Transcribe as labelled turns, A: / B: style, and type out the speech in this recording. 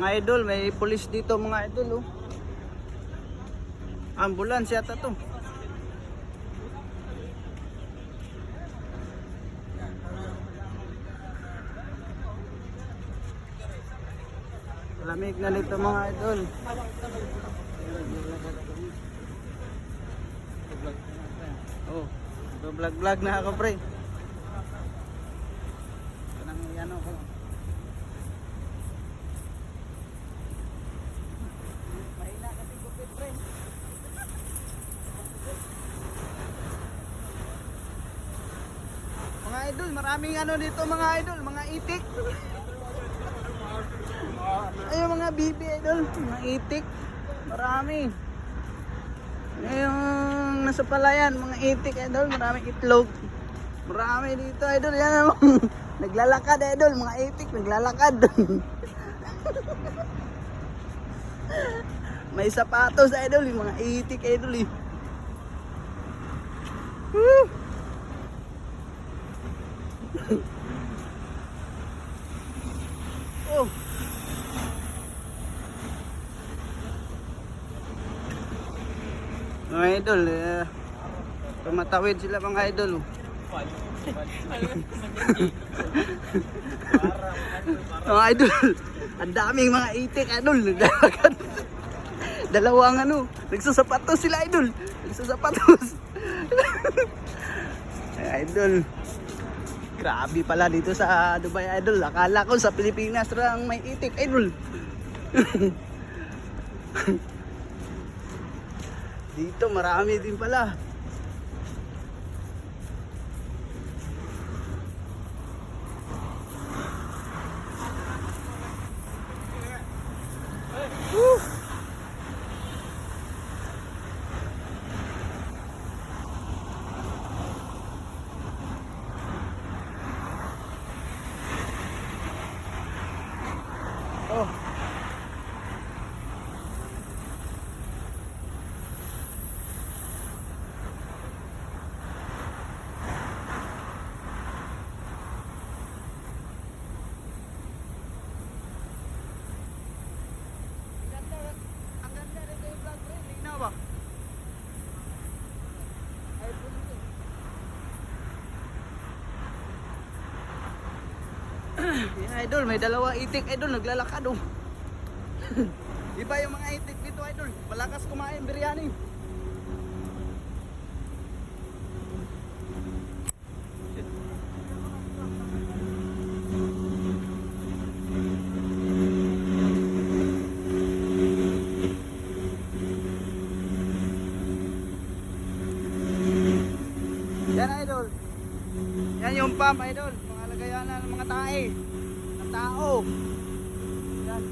A: Mga idol, may pulis dito mga idol oh. Ambulance yata to. Lamig na nito mga idol. Oh, vlog vlog na ako pre. Kanang ano ko. Mahina kasi gupit pre. Mga idol, maraming ano dito mga idol, mga itik. Ay, mga bibi idol, mga itik. Marami. Yung nasa palayan, mga itik idol, maraming itlog. Marami dito idol, yan oh. Naglalakad idol, mga itik, naglalakad. May sapatos idol, yung mga itik idol eh. Woo! Oh. Mga idol, eh, tumatawid sila mga idol. mga idol, ang daming mga itik idol. Dalawang ano, nagsasapatos sila idol. Nagsasapatos. Idol. Grabe pala dito sa Dubai idol. Akala ko sa Pilipinas lang may itik idol. Dito marami din pala. Woo! Oh. Ang ganda rin yung vlog pre, linaw ba? Ay, puno Yan idol, may dalawa itik idol, naglalakad oh. Iba yung mga itik dito idol, malakas kumain biryani. Yan idol. Yan yung pump idol, lagayan ng mga tae. Ng tao. Yan.